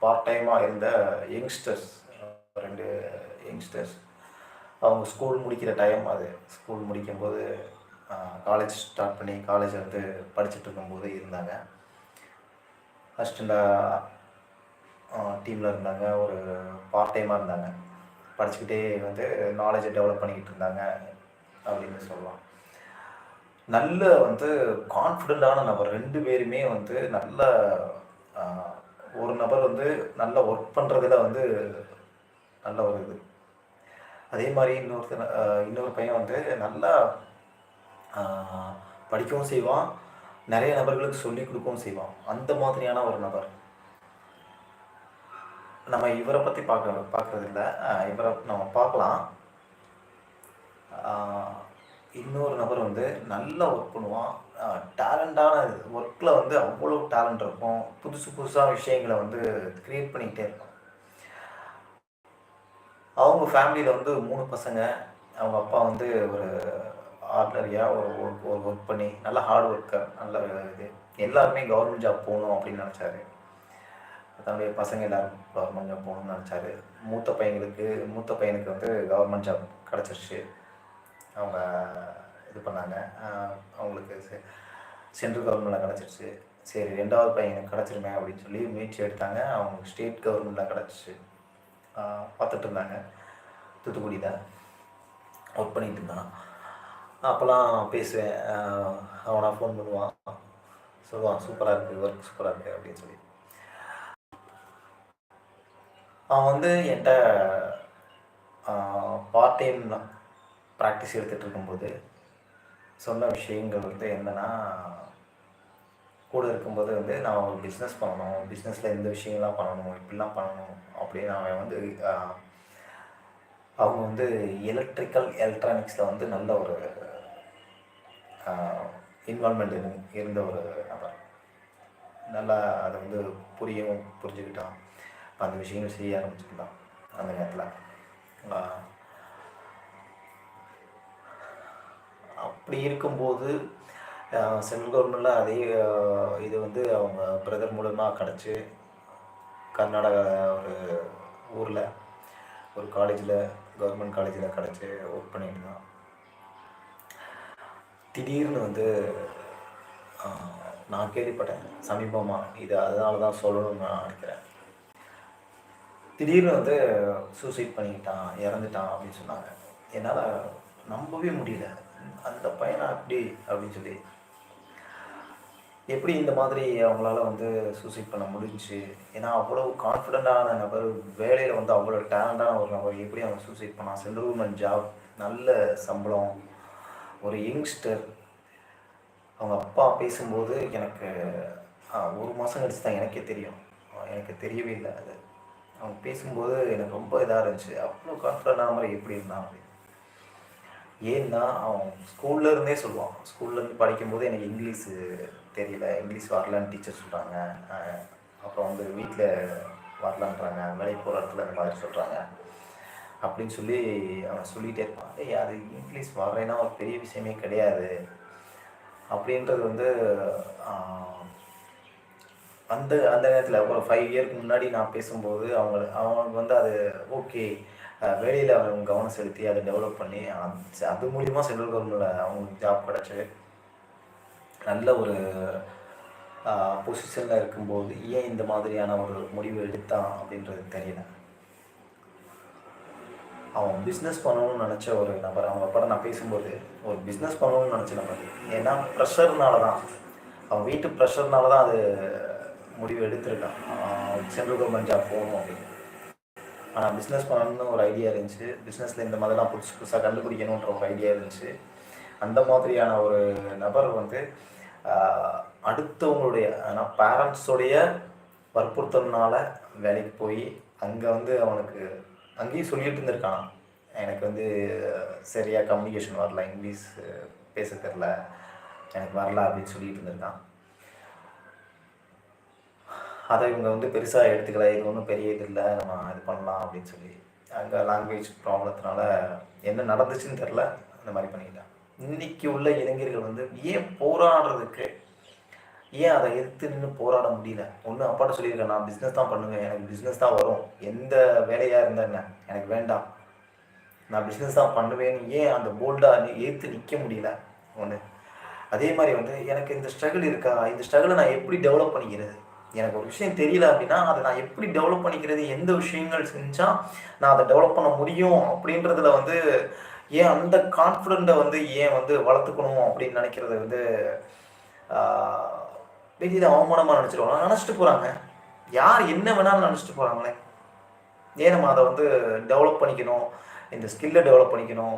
Part டைமாக இருந்த youngsters ரெண்டு யங்ஸ்டர்ஸ் அவங்க ஸ்கூல் முடிக்கிற டைம் அது. ஸ்கூல் முடிக்கும்போது காலேஜ் ஸ்டார்ட் பண்ணி காலேஜ் வந்து படிச்சுட்டு இருக்கும்போது இருந்தாங்க. அசிஸ்டண்டாக டீமில் இருந்தாங்க. ஒரு பார்ட் டைமாக இருந்தாங்க. படிச்சுக்கிட்டே வந்து நாலேஜை டெவலப் பண்ணிக்கிட்டு இருந்தாங்க அப்படின்னு சொல்லலாம். நல்ல வந்து கான்ஃபிடெண்ட்டான நபர். ரெண்டு பேருமே வந்து நல்ல ஒரு நபர் வந்து நல்ல ஒர்க் பண்ணுறதுல வந்து நல்ல ஒரு இது. அதே மாதிரி இன்னொருத்தர் இன்னொரு பையன் வந்து நல்லா படிக்கவும் செய்வான். நிறைய நபர்களுக்கு சொல்லிக் கொடுக்கவும் செய்வான். அந்த மாதிரியான ஒரு நபர். நம்ம இவரை பற்றி பார்க்க பார்க்குறது இல்லை இவரை நம்ம பார்க்கலாம். இன்னொரு நபர் வந்து நல்லா ஒர்க் பண்ணுவான். டேலண்டான ஒர்க்கில் வந்து அவ்வளோ டேலண்ட் இருக்கும். புதுசு புதுசாக விஷயங்களை வந்து க்ரியேட் பண்ணிக்கிட்டே இருக்கும். அவங்க ஃபேமிலியில் வந்து மூணு பசங்க. அவங்க அப்பா வந்து ஒரு ஆர்டினரியாக ஒரு ஒர்க் ஒரு ஒர்க் பண்ணி நல்ல ஹார்ட் ஒர்க்கர் நல்ல இது. எல்லாருமே கவர்மெண்ட் ஜாப் போகணும் அப்படின்னு நினச்சாரு. தன்னுடைய பசங்க எல்லாரும் கவர்மெண்ட் ஜாப் போகணும்னு நினச்சாரு. மூத்த பையங்களுக்கு மூத்த பையனுக்கு வந்து கவர்மெண்ட் ஜாப் கிடச்சிருச்சு. அவங்க இது பண்ணாங்க. அவங்களுக்கு செ- சென்ட்ரல் கவர்மெண்ட்டில் கிடச்சிருச்சு. சரி ரெண்டாவது பையனுக்கு கிடச்சிருமே அப்படின்னு சொல்லி முயற்சி எடுத்தாங்க. அவங்க ஸ்டேட் கவர்மெண்ட்டில் கிடச்சிச்சு. பார்த்துட்டு இருந்தாங்க. தூத்துக்குடி தான். ஒர்க் பண்ணிட்டு இருந்தான். அப்போல்லாம் பேசுவேன். அவனா ஃபோன் பண்ணுவான். சொல்லுவான் சூப்பராக இருக்குது ஒர்க் சூப்பராக இருக்குது அப்படின்னு சொல்லி. அவன் வந்து என்கிட்ட பார்ட் டைம் ப்ராக்டிஸ் எடுத்துகிட்டு இருக்கும்போது சொன்ன விஷயங்கள் வந்து என்னென்னா கூட இருக்கும்போது வந்து நான் ஒரு பிஸ்னஸ் பண்ணணும் பிஸ்னஸில் இந்த விஷயங்கள்லாம் பண்ணணும் இப்படிலாம் பண்ணணும் அப்படின்னு அவன் வந்து அவங்க வந்து எலக்ட்ரிக்கல் எலக்ட்ரானிக்ஸில் வந்து நல்ல ஒரு இன்வால்மெண்ட் இருந்த ஒரு நபர். நல்லா அதை வந்து புரியவும் புரிஞ்சுக்கிட்டான். அந்த விஷயங்கள் செய்ய ஆரம்பிச்சுக்கிட்டான் அந்த நேரத்தில். அப்படி இருக்கும்போது சென்ட்ரல் அதே இது வந்து அவங்க பிரதர் மூலமாக கிடச்சி கர்நாடகா ஒரு ஊரில் ஒரு காலேஜில் கவர்மெண்ட் காலேஜில் கிடச்சி ஒர்க் பண்ணிட்டு தான். திடீர்னு வந்து நான் கேள்விப்பட்டேன் சமீபமாக இது அதனால தான் சொல்லணும்னு நான் நினைக்கிறேன். திடீர்னு வந்து சூசைட் பண்ணிக்கிட்டான் இறந்துட்டான் அப்படின்னு சொன்னாங்க. என்னால் நம்பவே முடியல. அந்த பையனை அப்படி அப்படின்னு சொல்லி. எப்படி இந்த மாதிரி அவங்களால வந்து சூசைட் பண்ண முடிஞ்சு? ஏன்னா அவ்வளோ கான்ஃபிடெண்ட்டான நபர் வேலையில் வந்து அவ்வளோ டேலண்டான ஒரு நபர் எப்படி அவன் சூசைட் பண்ணான்? சென்ட்ரல் கவர்மெண்ட் ஜாப் நல்ல சம்பளம் ஒரு யங்ஸ்டர் அவங்க அப்பா பேசும்போது எனக்கு ஒரு மாதம் கழிச்சு தான் எனக்கே தெரியும். எனக்கு தெரியவே இல்லை அது. அவங்க பேசும்போது எனக்கு ரொம்ப இதாக இருந்துச்சு. அவ்வளோ கான்ஃபிடண்டான மாதிரி எப்படி இருந்தான் அப்படின்னு ஏன்னா அவன் ஸ்கூல்ல இருந்தே சொல்லுவான். ஸ்கூல்ல இருந்து படிக்கும்போது எனக்கு இங்கிலீஷ் தெரியல. இங்கிலீஷ் வரலன்னு டீச்சர் சொல்கிறாங்க அப்புறம் வந்து வீட்டில் வரலான்றாங்க. வேலைக்கு போகிற இடத்துல இந்த மாதிரி சொல்கிறாங்க அப்படின்னு சொல்லி அவன் சொல்லிகிட்டே இருப்பான். ஏய் அது இங்கிலீஷ் வர்றேன்னா ஒரு பெரிய விஷயமே கிடையாது. அப்படின்றது வந்து அந்த அந்த நேரத்தில் ஒரு ஃபைவ் இயர்க்கு முன்னாடி நான் பேசும்போது அவங்க அவங்களுக்கு வந்து அது ஓகே வேலையில் அவங்க கவனம் செலுத்தி அதை டெவலப் பண்ணி அது- மூலிமா சென்ட்ரல் கவர்மெண்டில் அவங்களுக்கு ஜாப் கிடச்சி நல்ல ஒரு பொசிஷனில் இருக்கும்போது ஏன் இந்த மாதிரியான ஒரு முடிவு எடுத்தான் அப்படின்றது தெரியல. அவன் பிஸ்னஸ் பண்ணணும்னு நினச்ச ஒரு நபர் அவங்க படம் நான் பேசும்போது ஒரு பிஸ்னஸ் பண்ணணும்னு நினச்ச நபர். ஏன்னா ப்ரெஷர்னால தான் அவன் வீட்டு ப்ரெஷர்னால தான் அது முடிவு எடுத்திருக்கான். சென்ட்ரல் கவர்மெண்ட் ஜாப் போகணும் அப்படின்னு. ஆனால் பிஸ்னஸ் பண்ணணும்னு ஒரு ஐடியா இருந்துச்சு. பிஸ்னஸில் இந்த மாதிரிலாம் புதுசு புதுசாக கண்டுபிடிக்கணுன்ற ஒரு ஐடியா இருந்துச்சு. அந்த மாதிரியான ஒரு நபர் வந்து அடுத்தவங்களுடைய ஆனால் பேரண்ட்ஸோடைய வற்புறுத்தல்னால வேலைக்கு போய் அங்கே வந்து அவனுக்கு அங்கேயும் சொல்லிட்டு இருந்திருக்கான். எனக்கு வந்து சரியாக கம்யூனிகேஷன் வரல இங்கிலீஷ் பேச தெரில எனக்கு வரல அப்படின்னு சொல்லிட்டு இருந்திருக்கான். அதை இவங்க வந்து பெருசாக எடுத்துக்கல. இது ஒன்றும் பெரிய இது இல்லை. நம்ம இது பண்ணலாம் அப்படின்னு சொல்லி. அங்கே லாங்குவேஜ் ப்ராப்ளத்தினால என்ன நடந்துச்சுன்னு தெரில அந்த மாதிரி பண்ணிக்கிட்டான் இன்னைக்கு உள்ள இளைஞர்கள் வந்து ஏன் போராடுறதுக்கு ஏன் அதை எதிர்த்து நின்று போராட முடியல? ஒன்று அப்பாட்ட சொல்லியிருக்கேன். நான் பிஸ்னஸ் தான் பண்ணுவேன். எனக்கு பிஸ்னஸ் தான் வரும். எந்த வேலையாக இருந்தால் என்ன? எனக்கு வேண்டாம். நான் பிஸ்னஸ் தான் பண்ணுவேன்னு ஏன் அந்த போல்டாக ஏற்று நிற்க முடியல? ஒன்று அதே மாதிரி வந்து எனக்கு இந்த ஸ்ட்ரகிள் இருக்கா? இந்த ஸ்ட்ரகிளை நான் எப்படி டெவலப் பண்ணிக்கிறது? எனக்கு ஒரு விஷயம் தெரியல அப்படின்னா அதை நான் எப்படி டெவலப் பண்ணிக்கிறது எந்த விஷயங்கள் செஞ்சால் நான் அதை டெவலப் பண்ண முடியும் அப்படின்றதுல வந்து ஏன் அந்த கான்ஃபிடெண்ட்டை வந்து ஏன் வந்து வளர்த்துக்கணும் அப்படின்னு நினைக்கிறது வந்து வெளியில் அவமானமாக நினச்சிருவாங்க. நினச்சிட்டு போகிறாங்க யார் என்ன வேணாலும் நினச்சிட்டு போகிறாங்களே ஏன் நம்ம அதை வந்து டெவலப் பண்ணிக்கணும்? இந்த ஸ்கில்லை டெவலப் பண்ணிக்கணும்.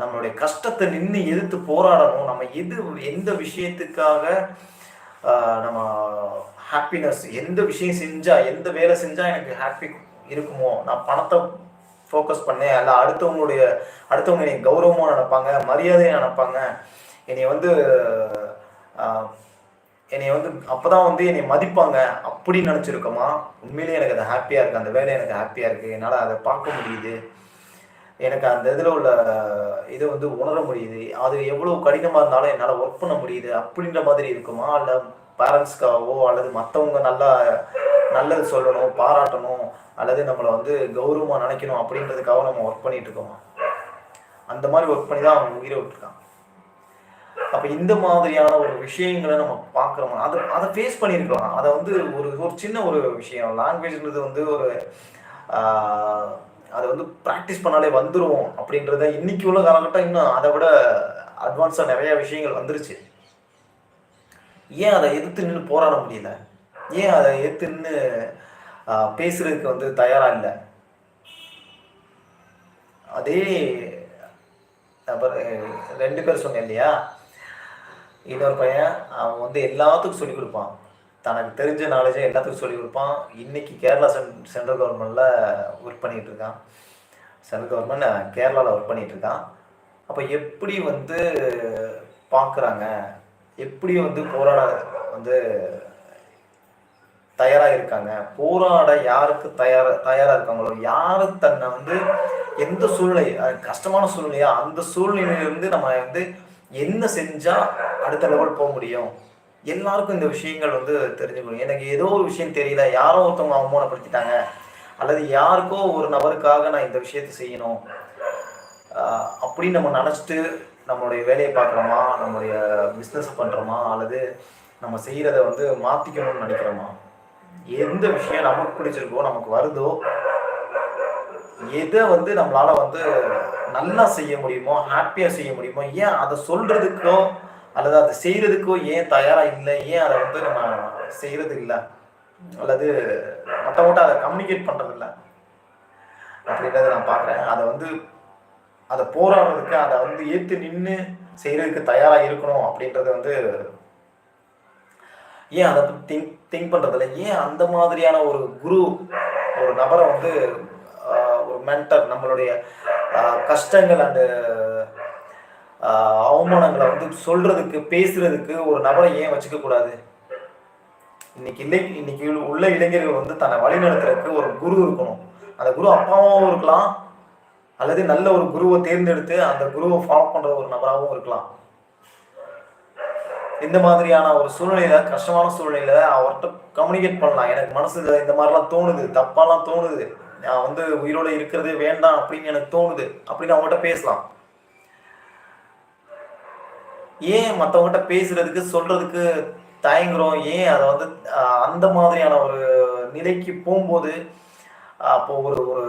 நம்மளுடைய கஷ்டத்தை நின்று எதிர்த்து போராடணும். நம்ம எது எந்த விஷயத்துக்காக நம்ம ஹாப்பினஸ் எந்த விஷயம் செஞ்சால் எந்த வேலை செஞ்சால் எனக்கு ஹாப்பி இருக்குமோ நான் பணத்தை ஃபோக்கஸ் பண்ணேன் அல்ல அடுத்தவங்களுடைய அடுத்தவங்க என்னை கௌரவமாக நினைப்பாங்க மரியாதையாக நினைப்பாங்க. என்னை வந்து என்னை வந்து அப்போ தான் வந்து என்னை மதிப்பாங்க. அப்படின்னு நினச்சிருக்கோமா? உண்மையிலேயே எனக்கு அது ஹாப்பியாக இருக்குது அந்த வேலை எனக்கு ஹாப்பியாக இருக்குது என்னால் அதை பார்க்க முடியுது. எனக்கு அந்த இதில் உள்ள இதை வந்து உணர முடியுது. அது எவ்வளோ கடினமாக இருந்தாலும் என்னால் ஒர்க் பண்ண முடியுது. அப்படின்ற மாதிரி இருக்குமா? இல்லை பேரண்ட்ஸ்க்காகவோ அல்லது மற்றவங்க நல்லா நல்லது சொல்லணும் பாராட்டணும் அல்லது நம்மளை வந்து கௌரவமாக நினைக்கணும் அப்படின்றதுக்காக நம்ம ஒர்க் பண்ணிட்டு இருக்கோமா? அந்த மாதிரி ஒர்க் பண்ணி தான் அவங்க உயிரை விட்டுருக்காங்க. அப்போ இந்த மாதிரியான ஒரு விஷயங்களை நம்ம பார்க்குறோம்? அதை அதை ஃபேஸ் பண்ணியிருக்கலாம். அதை வந்து ஒரு ஒரு சின்ன ஒரு விஷயம். லாங்குவேஜ்ன்றது வந்து ஒரு அதை வந்து ப்ராக்டிஸ் பண்ணாலே வந்துடும் அப்படின்றத இன்னைக்கு உள்ள காலகட்டம் இன்னும் அதை விட அட்வான்ஸாக நிறைய விஷயங்கள் வந்துருச்சு. ஏன் அதை எதிர்த்து நின்று போராட முடியல? ஏன் அதை எதிர்த்து நின்று பேசுறதுக்கு வந்து தயாராக இல்லை? அதே ரெண்டு பேர் சொன்னேன் இல்லையா? இன்னொரு பையன் அவன் வந்து எல்லாத்துக்கும் சொல்லிக் கொடுப்பான். தனக்கு தெரிஞ்ச நாலேஜை எல்லாத்துக்கும் சொல்லிக் கொடுப்பான். இன்னைக்கு கேரளா சென் சென்ட்ரல் கவர்மெண்ட்டில் ஒர்க் பண்ணிகிட்டு இருக்கான். சென்ட்ரல் கவர்மெண்ட் கேரளாவில் ஒர்க் பண்ணிகிட்டு இருக்கான். அப்போ எப்படி வந்து பார்க்குறாங்க எப்படி வந்து போராட வந்து தயாராக இருக்காங்க? போராட யாருக்கு தயார தயாராக இருக்காங்களோ? யாரு தன்னை வந்து எந்த சூழ்நிலை கஷ்டமான சூழ்நிலையா அந்த சூழ்நிலையிலிருந்து நம்ம வந்து என்ன செஞ்சால் அடுத்த லெவல் போக முடியும்? எல்லாருக்கும் இந்த விஷயங்கள் வந்து தெரிஞ்சுக்கணும். எனக்கு ஏதோ ஒரு விஷயம் தெரியல. யாரோ ஒருத்தவங்க அவமானப்படுத்திட்டாங்க. அல்லது யாருக்கோ ஒரு நபருக்காக நான் இந்த விஷயத்தை செய்யணும். அப்படின்னு நம்ம நினச்சிட்டு நம்மளுடைய வேலையை பார்க்குறோமா? நம்மளுடைய பிஸ்னஸ் பண்ணுறோமா அல்லது நம்ம செய்கிறத வந்து மாற்றிக்கணும்னு நினைக்கிறோமா? எந்த விஷயம் நமக்கு பிடிச்சிருக்கோ நமக்கு வருதோ எதை வந்து நம்மளால் வந்து நல்லா செய்ய முடியுமோ ஹாப்பியாக செய்ய முடியுமோ ஏன் அதை சொல்கிறதுக்கோ அல்லது அதை செய்யறதுக்கோ ஏன் தயாரா இல்லை? ஏன் அதை வந்து நம்ம செய்யறது இல்லை அல்லது மற்றவங்கள்ட்ட அதை கம்யூனிகேட் பண்றது இல்லை அப்படின்றத நான் பார்க்குறேன். அதை வந்து அதை போராடுறதுக்கு அதை வந்து ஏற்று நின்று செய்யறதுக்கு தயாராக இருக்கணும் அப்படின்றத வந்து ஏன் அதை பற்றி திங்க் திங்க் பண்ணுறதில்ல ஏன் அந்த மாதிரியான ஒரு குரு ஒரு நபரை வந்து ஒரு மென்டர் நம்மளுடைய கஷ்டங்கள் அண்டு அவமானங்களை வந்து சொல்றதுக்கு பேசுறதுக்கு ஒரு நபரை ஏன் வச்சுக்க கூடாது இன்னைக்கு இல்லை இன்னைக்கு உள்ள இளைஞர்கள் வந்து தன்னை வழிநடத்துறதுக்கு ஒரு குரு இருக்கணும். அந்த குரு அப்பாவும் இருக்கலாம். அல்லது நல்ல ஒரு குருவை தேர்ந்தெடுத்து அந்த குருவை ஃபாலோ பண்ற ஒரு நபராகவும் இருக்கலாம். இந்த மாதிரியான ஒரு சூழ்நிலையில கஷ்டமான சூழ்நிலையில அவர்கிட்ட கம்யூனிகேட் பண்ணலாம். எனக்கு மனசு இந்த மாதிரிலாம் தோணுது தப்பாலாம் தோணுது. நான் வந்து உயிரோட இருக்கிறதே வேண்டாம் அப்படின்னு எனக்கு தோணுது அப்படின்னு அவங்ககிட்ட பேசலாம். ஏன் மற்றவங்ககிட்ட பேசுறதுக்கு சொல்றதுக்கு தயங்குறோம்? ஏன் அதை வந்து அந்த மாதிரியான ஒரு நிலைக்கு போகும்போது அப்போ ஒரு ஒரு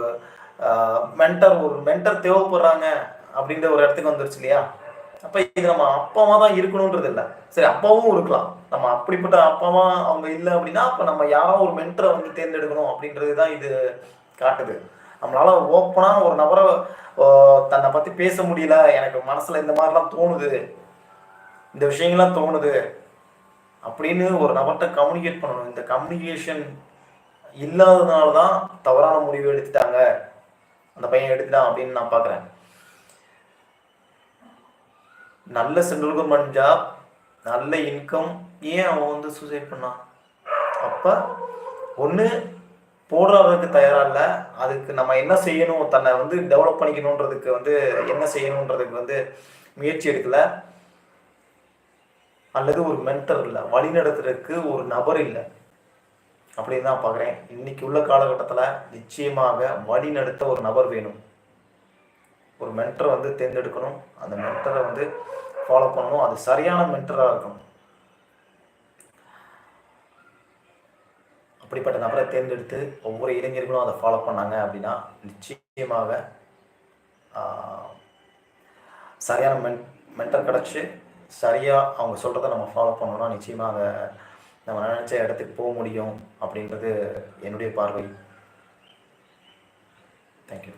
மென்டர் ஒரு மென்டர் தேவைப்படுறாங்க அப்படின்ற ஒரு இடத்துக்கு வந்துருச்சு இல்லையா? அப்ப இது நம்ம அப்பாவா தான் இருக்கணும்ன்றது இல்லை. சரி அப்பாவும் இருக்கலாம். நம்ம அப்படிப்பட்ட அப்பாவா அவங்க இல்லை அப்படின்னா அப்ப நம்ம யாரோ ஒரு மென்டரை வந்து தேர்ந்தெடுக்கணும் அப்படின்றது தான் இது காட்டுது. நம்மளால ஓப்பனா ஒரு நபரை தன்னை பத்தி பேச முடியல. எனக்கு மனசுல இந்த மாதிரிலாம் தோணுது. இந்த விஷயங்கள்லாம் தோணுது அப்படின்னு ஒரு நபர்கிட்ட கம்யூனிகேட் பண்ணணும். இந்த கம்யூனிகேஷன் இல்லாததுனால தான் தவறான முடிவு எடுத்துட்டாங்க. அந்த பையன் எடுத்துட்டான் அப்படின்னு நான் பார்க்குறேன். நல்ல சென்ட்ரல் கவர்மெண்ட் ஜாப் நல்ல இன்கம் ஏன் அவன் வந்து சூசைட் பண்ணான்? அப்போ ஒன்று போடுறதுக்கு தயாராக இல்லை. அதுக்கு நம்ம என்ன செய்யணும்? தன்னை வந்து டெவலப் பண்ணிக்கணுன்றதுக்கு வந்து என்ன செய்யணுன்றதுக்கு வந்து முயற்சி எடுக்கலை. அல்லது ஒரு மென்டர் இல்லை வழி நடத்துறதுக்கு ஒரு நபர் இல்லை. அப்படின்னு தான் பார்க்குறேன். இன்னைக்கு உள்ள காலகட்டத்தில் நிச்சயமாக வழி நடத்த ஒரு நபர் வேணும். ஒரு மென்டரை வந்து தேர்ந்தெடுக்கணும். அந்த மென்டரை வந்து ஃபாலோ பண்ணணும். அது சரியான மென்டராக இருக்கணும். அப்படிப்பட்ட நபரை தேர்ந்தெடுத்து ஒவ்வொரு இளைஞர்களும் அதை ஃபாலோ பண்ணாங்க அப்படின்னா நிச்சயமாக சரியான மென் மென்டர் கிடச்சி சரியாக அவங்க சொல்கிறத நம்ம ஃபாலோ பண்ணோம்னா நிச்சயமாக அதை நம்ம நினச்ச இடத்துக்கு போக முடியும் அப்படின்றது என்னுடைய பார்வை. தேங்க்யூ